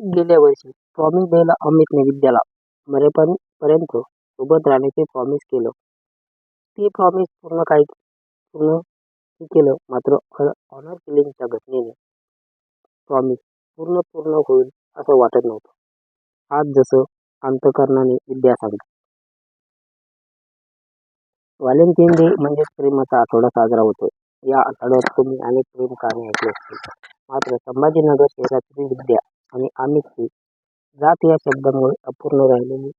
गेल्या वर्षी प्रॉमिस द्यायला अमितने विद्याला मरेपर्यंत सोबत राहण्याचे प्रॉमिस केलं. ते प्रॉमिस पूर्ण काही पूर्ण केलं मात्र ऑनर किलिंगच्या घटनेने प्रॉमिस पूर्ण पूर्ण होईल असं वाटत नव्हतं. आज जसं अंतःकरणाने विद्या सांगते. व्हॅलेंटाईन डे म्हणजेच प्रेमाचा आठवडा साजरा होतो या आठवड्यात तुम्ही अनेक प्रेम कहाणी ऐकली असतील. मात्र संभाजीनगर शहरातील विद्या आणि अमितची जात या शब्दामुळे अपूर्ण राहिलेली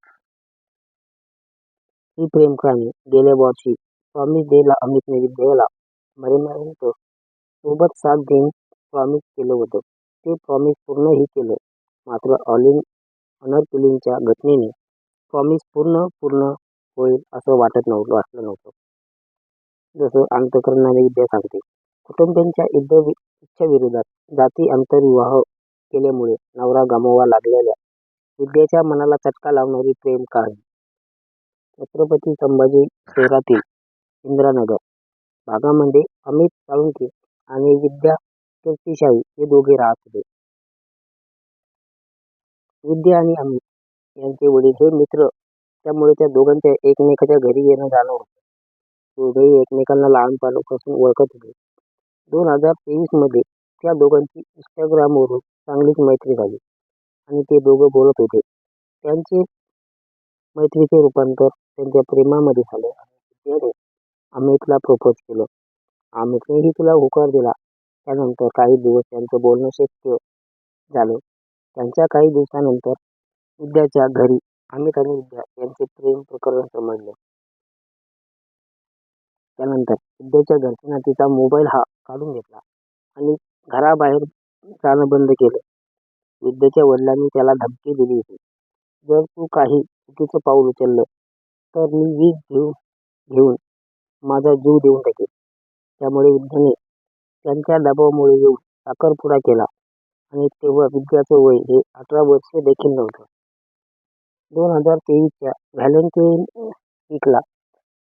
ही प्रेम कहाणी गेल्या वर्षी स्वामी देला अमितने विद्येला मरेपर्यंत सोबत साथ देईन प्रॉमिस केलं होतं. ते प्रॉमिस पूर्णही केलं मात्र ऑनर किलिंगच्या घटनेने प्रॉमिस पूर्ण पूर्ण होईल असं वाटलं नव्हतं. जसं अंतकरणाने विद्या सांगते. कुटुंबीयांच्या इच्छेविरोधात जाती अंतर्विवाह केल्यामुळे नवरा गमावा लागलेल्या विद्याच्या मनाला चटका लावणारी प्रेम कहाणी. छत्रपती संभाजी शहरातील इंद्रानगर भागामध्ये अमित साळुंके आणि विद्या कीर्तिशाई हे दोघे राहत होते. विद्या आणि अमित यांचे वडील हे मित्र त्यामुळे त्या दोघांच्या एकमेकाच्या घरी येणं जाणं होतं. दोघेही एकमेकांना लहानपणापासून ओळखत होते. दोन हजार तेवीसमध्ये त्या दोघांची इंस्टाग्रामवरून चांगलीच मैत्री झाली आणि ते दोघं बोलत होते. त्यांचे मैत्रीचे रूपांतर त्यांच्या प्रेमामध्ये झाले आणि अमितला प्रपोज केलं. अमितनेही तिला होकार दिला. त्यानंतर काही दिवस त्यांचं बोलणं शक्य झालं. त्यांच्या काही दिवसानंतर विद्याच्या घरी अमित आणि विद्या यांचे प्रेम प्रकरण समजले त्यानंतर विद्याच्या घरच्यांना तिचा मोबाईल हा काढून घेतला आणि घराबाहेर जाणं बंद केलं. विद्याच्या वडिलांनी त्याला धमकी दिली होती. जर तू काही चुकीचं पाऊल उचललं तर मी वीज घेऊन माझा जीव देऊन टाकीन. त्यामुळे विद्याने त्यांच्या दबावामुळे येऊन साखरपुडा केला आणि तेव्हा विद्याचं वय हे अठरा वर्षे देखील नव्हतं. दोन हजार तेवीसच्या व्हॅलेंटाईन वीकला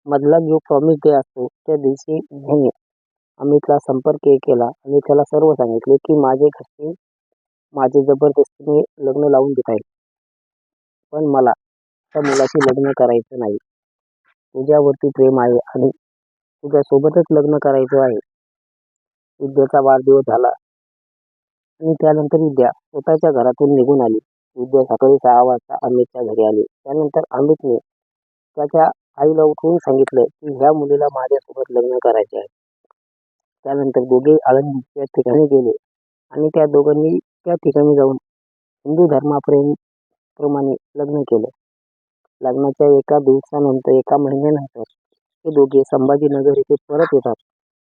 मधला जो प्रॉमिस डे असतो त्या दिवशी विद्याने अमितला संपर्क केला आणि त्याला सर्व सांगितले की माझे घरचे माझे जबरदस्तीने लग्न लावून देतायत. पण मला त्या मुलाशी लग्न करायचं नाही. तुझ्यावरती प्रेम आहे आणि तुझ्यासोबतच लग्न करायचं आहे. विद्याचा वाढदिवस झाला आणि त्यानंतर विद्या स्वतःच्या घरातून निघून आली. विद्या सकाळी सहा वाजता अमितच्या घरी आली. त्यानंतर अमितने त्याच्या आईला उठवून सांगितलं की ह्या मुलीला माझ्यासोबत लग्न करायचे आहे. त्यानंतर दोघे आळंदीच्या ठिकाणी गेले आणि त्या दोघांनी त्या ठिकाणी जाऊन हिंदू धर्माप्रमाणे लग्न केलं. लग्नाच्या एका दिवसानंतर एका महिन्यानंतर हे दोघे संभाजीनगर इथे परत येतात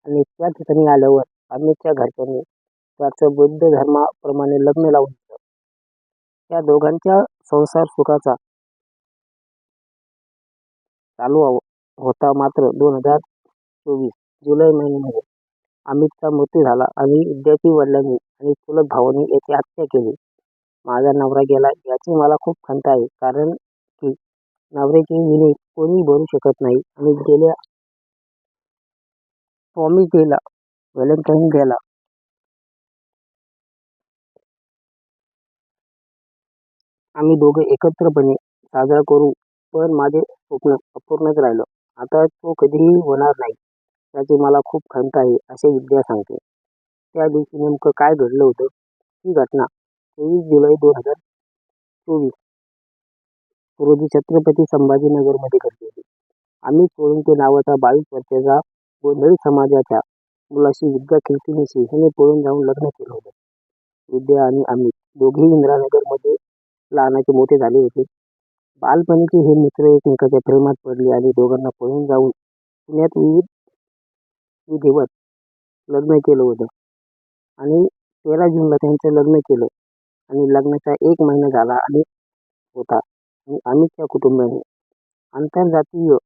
आणि त्या ठिकाणी आल्यावर अमितच्या घरच्यांनी त्याचं बौद्ध धर्माप्रमाणे लग्न लावून दिलं. त्या दोघांच्या संसार सुखाचा चालू होता मात्र दोन हजार चोवीस जुलै महिन्यामध्ये अमितचा मृत्यू झाला आणि विद्यार्थी वडिलांनी आणि चुलत भावाने याची हत्या केली. माझा नवरा गेला याची मला खूप खंत आहे कारण की नवऱ्याची विणे कोणीही भरू शकत नाही आणि गेल्या स्वामी गेला व्हॅलेंटाईन गेला आम्ही दोघं एकत्रपणे साजरा करू पण माझे स्वप्न अपूर्णच राहिलं. आता तो कधीही होणार नाही याची मला खूप खंत आहे असे विद्या सांगते. त्या दिवशी नेमकं काय घडलं होतं? ही घटना तेवीस जुलै दोन हजार चोवीस रोजी छत्रपती संभाजीनगरमध्ये घडली होती. आम्ही सोळंके नावाचा बावीस वर्षाचा गोंधळी समाजाच्या मुलाशी विद्या कीर्तिनिशी हिने पळून जाऊन लग्न केलं होतं. विद्या आणि आम्ही दोघेही इंदिरानगरमध्ये लहानाचे मोठे झाले होते. बालपणीचे हे मित्र एकमेकाच्या प्रेमात पडले आणि दोघांना पळून जाऊन पुण्यात विविध मी देवत लग्न केलं होतं. आणि तेरा जूनला त्यांचं लग्न केलं. आणि लग्नाचा एक महिना झाला आणि होता. आणि अमितच्या कुटुंबाने आंतरजातीय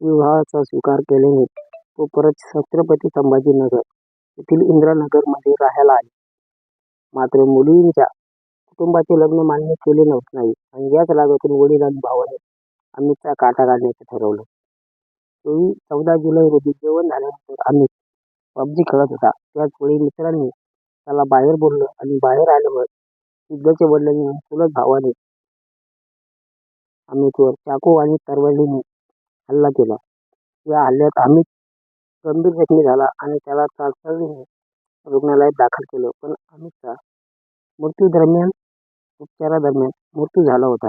विवाहाचा स्वीकार केल्याने तो परत छत्रपती संभाजीनगर येथील इंदिरानगरमध्ये राहायला आले. मात्र मुलींच्या कुटुंबाचे लग्न मान्य केले नव्हत. नाही आणि याच रागातून वडील आणि भावाने अमितचा काटा काढण्याचं ठरवलं. चौदा जुलै रोजी जेवण झाल्यानंतर आम्ही पबजी खेळत होता. त्याचवेळी मित्रांनी त्याला बाहेर बोललं आणि बाहेर आल्यावर विद्याच्या वडिलांनी चुलत भावाने अमितवर चाकू आणि तरवलीने हल्ला केला. या हल्ल्यात अमित गंभीर जखमी झाला आणि त्याला तातडीने रुग्णालयात दाखल केलं. पण अमितचा मृत्यू दरम्यान उपचारादरम्यान मृत्यू झाला होता.